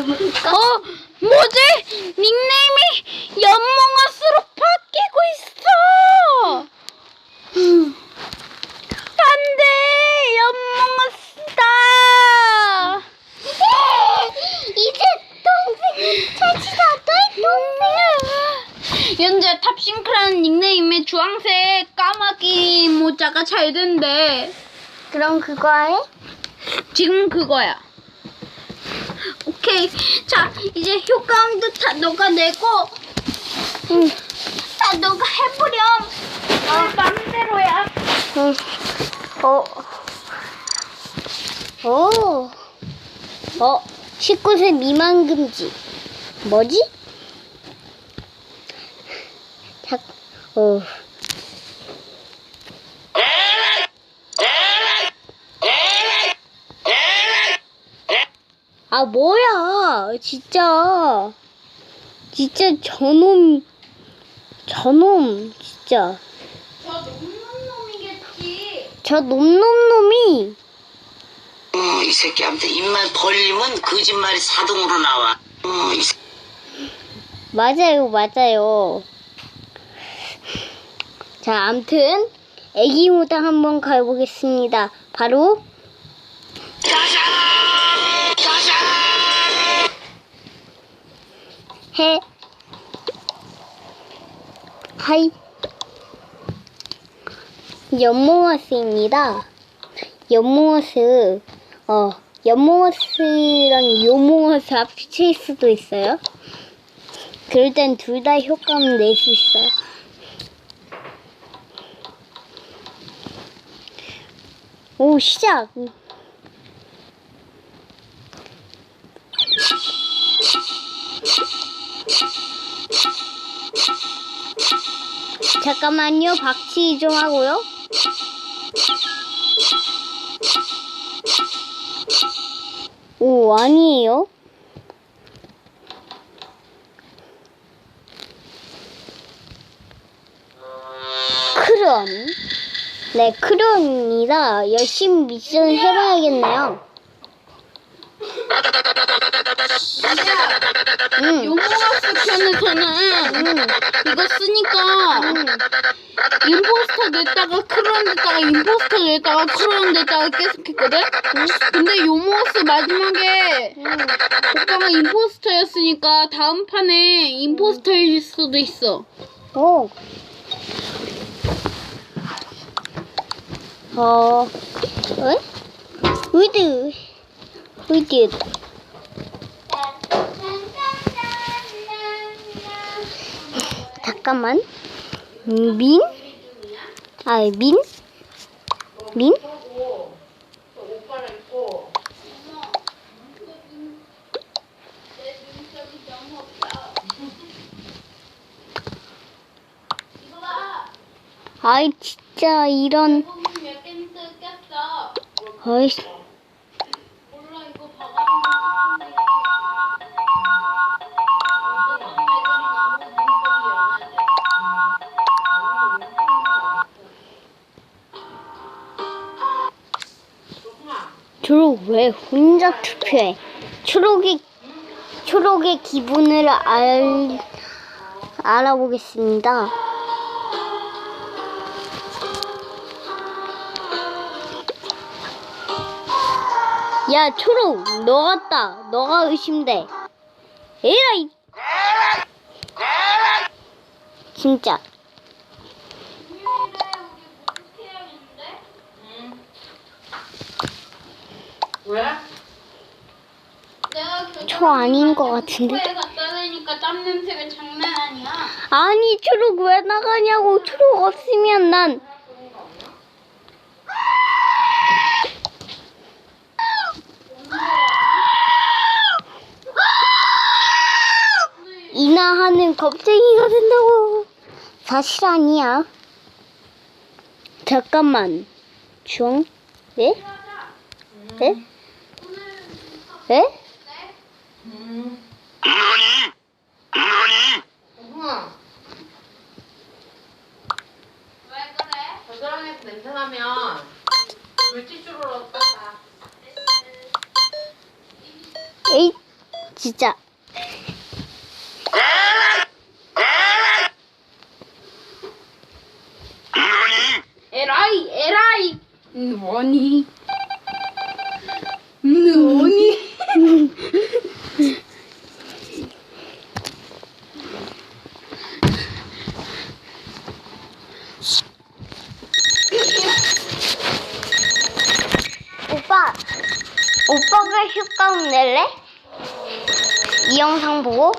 해볼까? 어, 뭐지? 닉네임이 연몽아스로 바뀌고 있어. 음. 안 돼, 연몽아스다. 이제 동생이 찾으다 동생. 현재 탑싱크라는 닉네임의 주황색 까마귀 모자가 잘 된대. 그럼 그거 해? 지금 그거야. 오케이. 자, 이제 효과음도 다 너가 내고, 응. 다 너가 해보렴. 어, 맘대로야. 응. 어. 오. 어. 19세 미만 금지. 뭐지? 자, 어. 아, 뭐야. 진짜. 진짜 저놈, 저놈, 진짜. 저 놈놈놈이겠지. 저 놈놈놈이 어, 이 새끼한테 입만 벌리면 거짓말이 사동으로 나와. 어, 이 새- 맞아요, 맞아요. 자, 암튼 애기 모당 한번 가보겠습니다. 바로 해 하이 연몽어스입니다. 연몽어스 어 연몽어스랑 요몽어스 합칠 수도 있어요. 그럴 땐 둘 다 효과음 낼 수 있어요. 오 시작. 잠깐만요. 박치 좀 하고요. 오, 아니에요. 크론. 네, 크론입니다. 열심히 미션 해봐야겠네요. 음, 요모아스 편에서는 음, 이거 쓰니까 음. 임포스터 냈다가 크론 냈다가 임포스터 냈다가 크론 냈다가 계속 했거든? 근데 요모아스 마지막에 음. 오빠가 임포스터였으니까 다음 판에 임포스터일 수도 있어. 오. 어, 에? 위드, 위드. 잠깐만. 음, 민? 아, 민? 민? 아이, 진짜, 이런. 어이 초록 왜 혼자 투표해? 초록의 초록의 기분을 알 알아보겠습니다. 야 초록 너 같다. 너가 의심돼. 에라이 진짜 왜? 초 아닌 것 같은데? 에 갖다 대니까 땀 냄새가 장난 아니야. 아니 초록 왜 나가냐고 초록 없으면 난 이나하는 겁쟁이가 된다고 사실 아니야 잠깐만 중 네? 네? 네? 너니? 너니? 왜 그래? 겨드랑이에서 냄새 나면 물티슈로 넣었다. 에이 진짜. 에라이 에라이 뭐니 뭐니 오빠, 오빠가 효과음 낼래? 이 보고?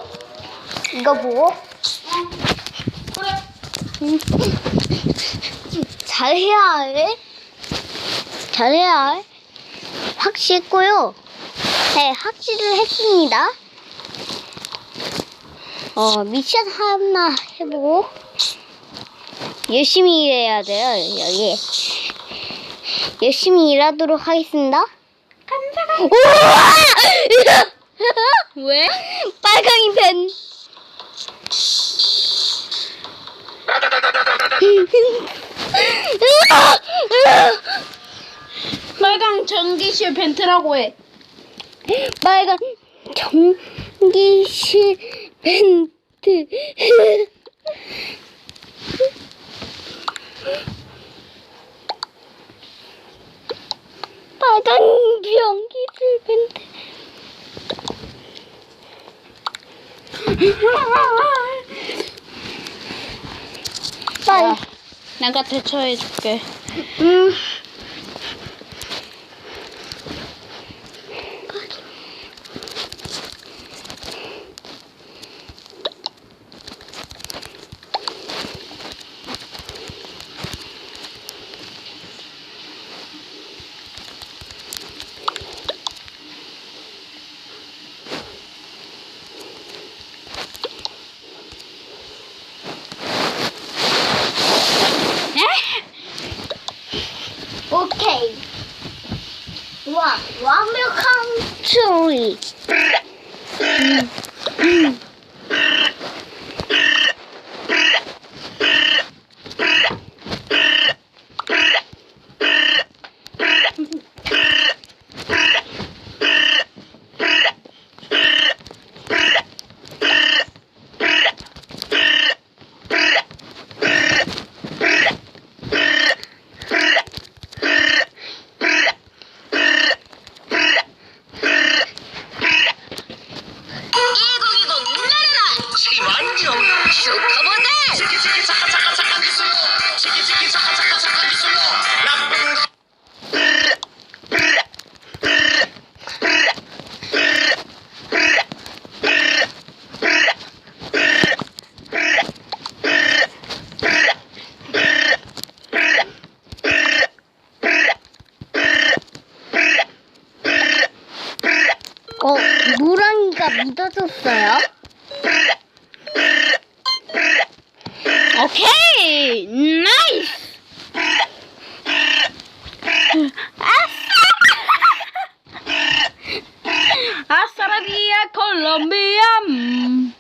이거 보고? 응. 잘해야 해. 잘해야 해. 확실했고요. 네, 확실을 했습니다. 어, 미션 하나 해보고, 열심히 일해야 돼요, 여기. 열심히 일하도록 하겠습니다. 감사합니다. 왜? 빨강이 펜. 빨강 전기실 벤트라고 해 빨간 전기실 벤트. 빨간 전기실 벤트. 빨. 내가 대처해줄게 음. 오케이. 와, 완벽한 추 노랑이가 묻어졌어요. 오케이 나이스 아싸라비아 콜롬비아 음.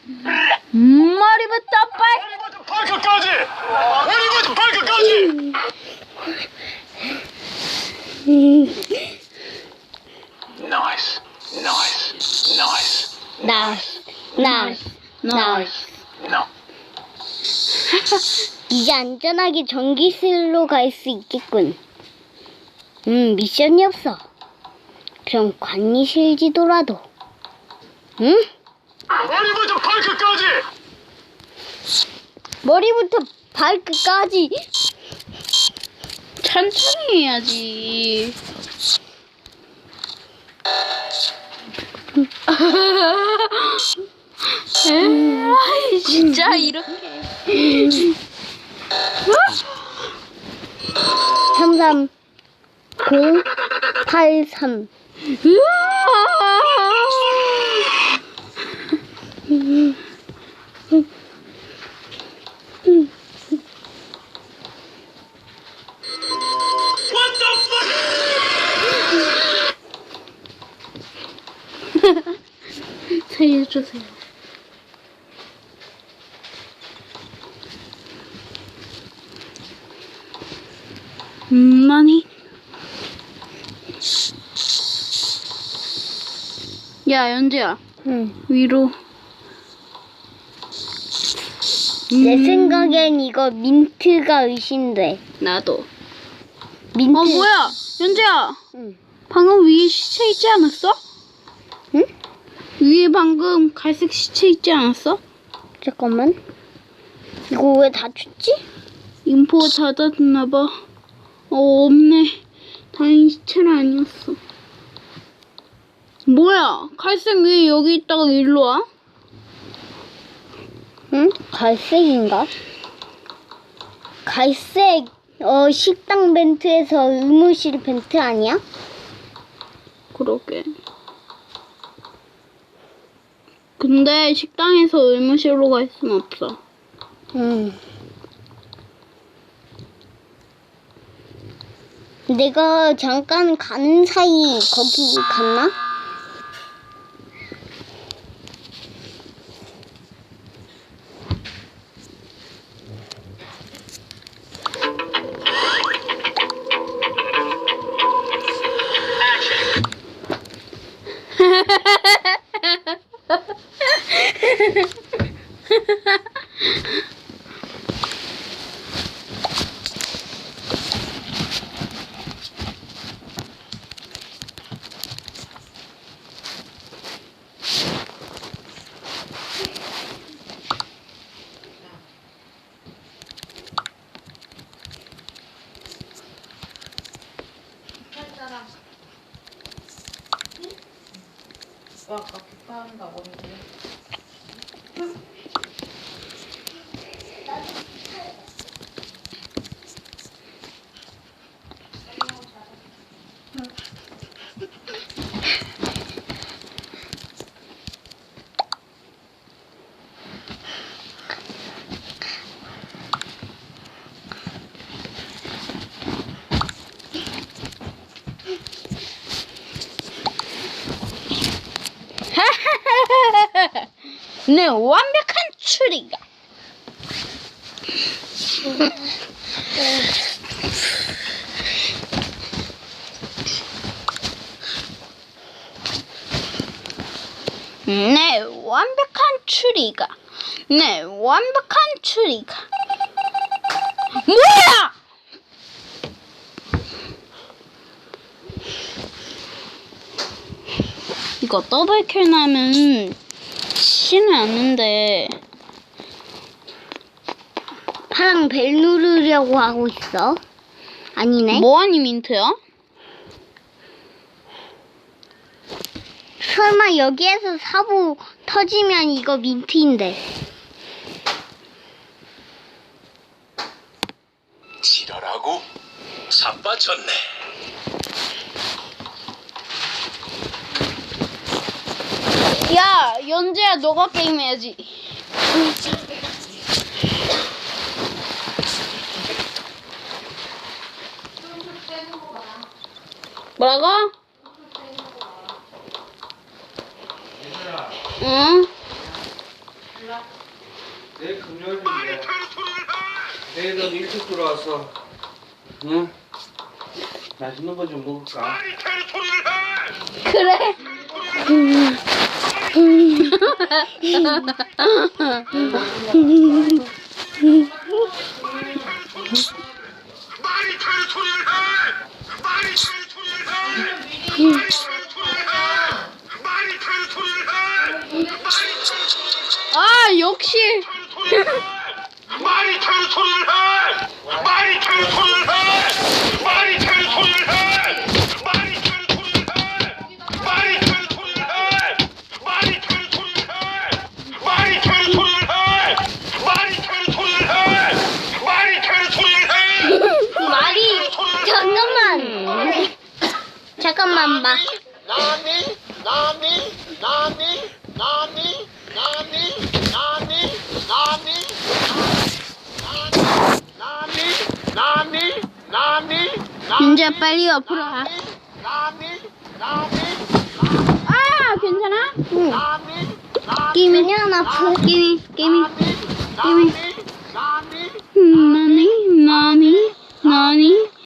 음, 머리부터 발 발끝까지! 그리고 발끝까지! 나이스, 나이스, 나이스, 나, 나, 나. 나. 이제 안전하게 전기실로 갈 수 있겠군. 음, 미션이 없어. 그럼 관리실 지도라도. 응? 머리부터 발끝까지! 머리부터 발끝까지. 천천히 해야지 에이 진짜 이렇게 33 0 8 3 What the fuck? 살려주세요 많이 야 연지야 응. 위로. 내 음. 생각엔 이거 민트가 의심돼. 나도. 민트. 어 뭐야? 연재야. 응. 방금 위에 시체 있지 않았어? 응? 위에 방금 갈색 시체 있지 않았어? 잠깐만. 이거 왜 닫혔지? 인포가 닫아뒀나봐. 어, 없네. 다행히 시체는 아니었어. 뭐야? 갈색 왜 여기 있다가 일로 와? 응? 갈색인가? 갈색 어 식당 벤트에서 의무실 벤트 아니야? 그러게. 근데 식당에서 의무실로 갈 순 없어. 응. 내가 잠깐 가는 사이 거기 갔나? 뭐 아까 기파한다고 했는데. 네, 완벽한 추리가. 네, 완벽한 추리가. 네, 완벽한 추리가. 뭐야! 이거 더블킬 나면 치는 않는데 파랑 벨 누르려고 하고 있어. 아니네. 뭐하니 민트야? 설마 여기에서 사고 터지면 이거 민트인데. 지랄하고 자빠졌네. 야 연재야 너가 게임해야지 뭐라고? 응? 내일 금요일인데 내일 넌 일찍 들어와서 응? 맛있는 거 좀 먹을까? 그래 말 아 역시 말이 되는 소리를 해! 말이 되는 소리를 해! 잠깐만 봐. 나니 나니 나니 나니 나니 나니 나니 나니 나니 나니 윤재야 빨리 옆으로 와 나니 나니 아 괜찮아? 나니 게임이 그냥 아프. 게임이 게임이 나니 나니 나니 나니 나니